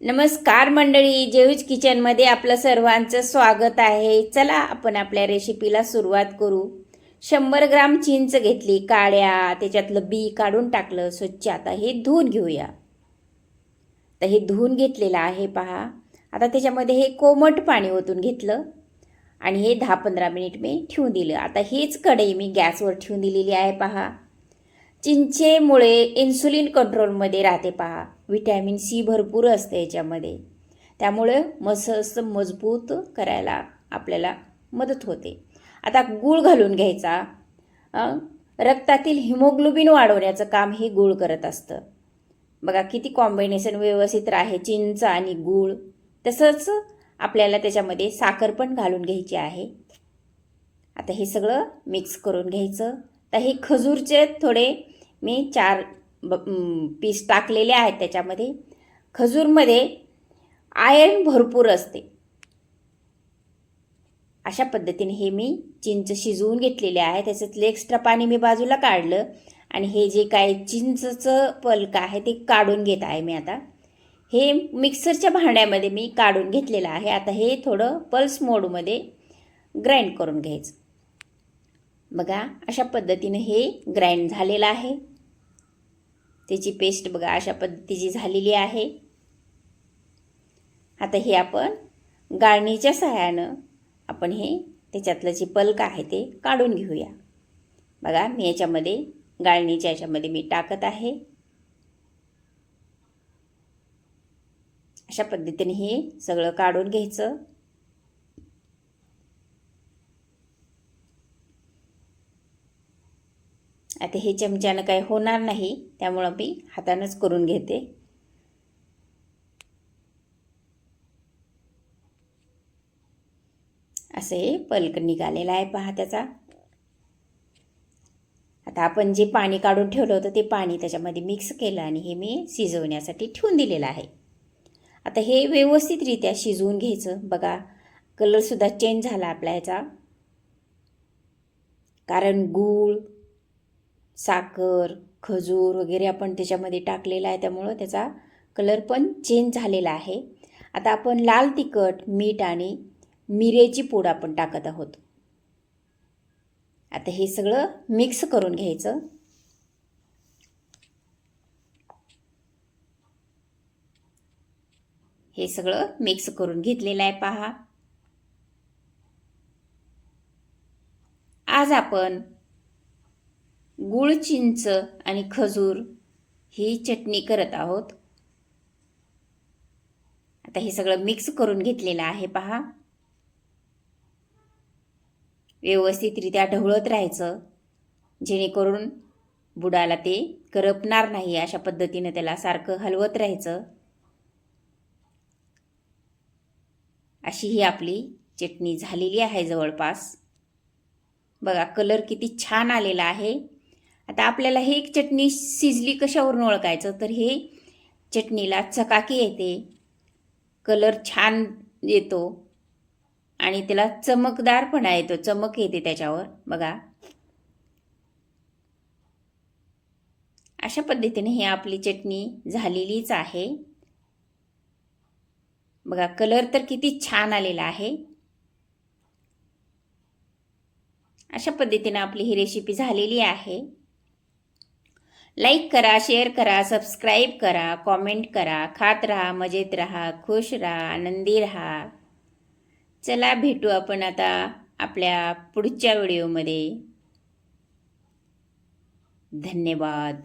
नमस्कार मंडळी जेऊज किचनमध्ये आपलं सर्वांचं स्वागत आहे. चला आपण आपल्या रेसिपीला सुरुवात करू. शंभर ग्राम चिंच घेतली काळ्या त्याच्यातलं बी काढून टाकलं स्वच्छ. आता हे धुवून घेऊया. तर हे धुवून घेतलेलं आहे पहा. आता त्याच्यामध्ये हे कोमट पाणी ओतून घेतलं आणि हे दहा पंधरा मिनिट मी ठेवून दिलं. आता हीच कढई मी गॅसवर ठेवून दिलेली आहे पहा. चिंचेमुळे इन्सुलिन कंट्रोलमध्ये राहते पहा. विटॅमिन सी भरपूर असते याच्यामध्ये. त्यामुळे मस्त मजबूत करायला आपल्याला मदत होते. आता गूळ घालून घ्यायचा. रक्तातील हिमोग्लोबिन वाढवण्याचं काम हे गूळ करत असतं. बघा किती कॉम्बिनेशन व्यवस्थित आहे चिंच आणि गूळ. तसंच आपल्याला त्याच्यामध्ये साखर पण घालून घ्यायची आहे. आता हे सगळं मिक्स करून घ्यायचं. तर हे खजूरचे थोडे मी चार ब पीस टाकलेले आहेत त्याच्यामध्ये. खजूरमध्ये आयर्न भरपूर असते. अशा पद्धतीने हे मी चिंच शिजवून घेतलेले आहे. त्याच्यातलं एक्स्ट्रा पाणी मी बाजूला काढलं आणि हे जे काय चिंचचं पलक आहे ते काढून घेत आहे मी आता. हे मिक्सरच्या भांड्यामध्ये मी काढून घेतलेलं आहे. आता हे थोडं पल्स मोडमध्ये ग्राइंड करून घ्यायचं. बघा अशा पद्धतीनं हे ग्राइंड झालेलं आहे. त्याची पेस्ट बघा अशा पद्धतीची झालेली आहे. आता हे आपण गाळणीच्या सहाय्यानं आपण हे त्याच्यातलं जे पलक आहे ते काढून घेऊया. बघा मी याच्यामध्ये गाळणीच्या याच्यामध्ये मी टाकत आहे. अशा पद्धतीने हे सगळं काढून घ्यायचं. आता हे चमच्यानं काही होणार नाही त्यामुळं मी हातानंच करून घेते. असे पलक निघालेला आहे पहा त्याचा. आता आपण जे पाणी काढून ठेवलं होतं ते पाणी त्याच्यामध्ये मिक्स केलं आणि हे मी शिजवण्यासाठी ठेवून दिलेलं आहे. आता हे व्यवस्थितरित्या शिजवून घ्यायचं. बघा कलरसुद्धा चेंज झाला आपल्या ह्याचा. कारण गूळ साखर खजूर वगैरे आपण त्याच्यामध्ये टाकलेला आहे. त्यामुळं त्याचा कलर पण चेंज झालेला आहे. आता आपण लाल तिखट मीठ आणि मिरेची पूड आपण टाकत आहोत. आता हे सगळं मिक्स करून घ्यायचं. हे सगळं मिक्स करून घेतलेलं आहे पहा. आज आपण गुळ चिंच आणि खजूर ही चटणी करत आहोत. आता हे सगळं मिक्स करून घेतलेलं आहे पहा. व्यवस्थितरित्या ढवळत राहायचं. जेणेकरून बुडाला ते करपणार नाही अशा पद्धतीनं त्याला सारखं हलवत राहायचं. अशी ही आपली चटणी झालेली आहे जवळपास. बघा कलर किती छान आलेला आहे. आता आपल्याला हे एक चटणी शिजली कशावरून ओळखायचं? तर हे चटणीला चकाकी येते. कलर छान येतो. आणि त्याला चमकदारपणा येतो. चमक येते त्याच्यावर. बघा. अशा पद्धतीने ही आपली चटणी झालेलीच आहे. बघा कलर तर किती छान आलेला आहे. अशा पद्धतीनं आपली ही रेसिपी झालेली आहे. लाईक करा शेअर करा सबस्क्राईब करा कॉमेंट करा खात राहा मजेत राहा खुश राहा आनंदी राहा. चला भेटू आपण आता आपल्या पुढच्या व्हिडिओमध्ये. धन्यवाद.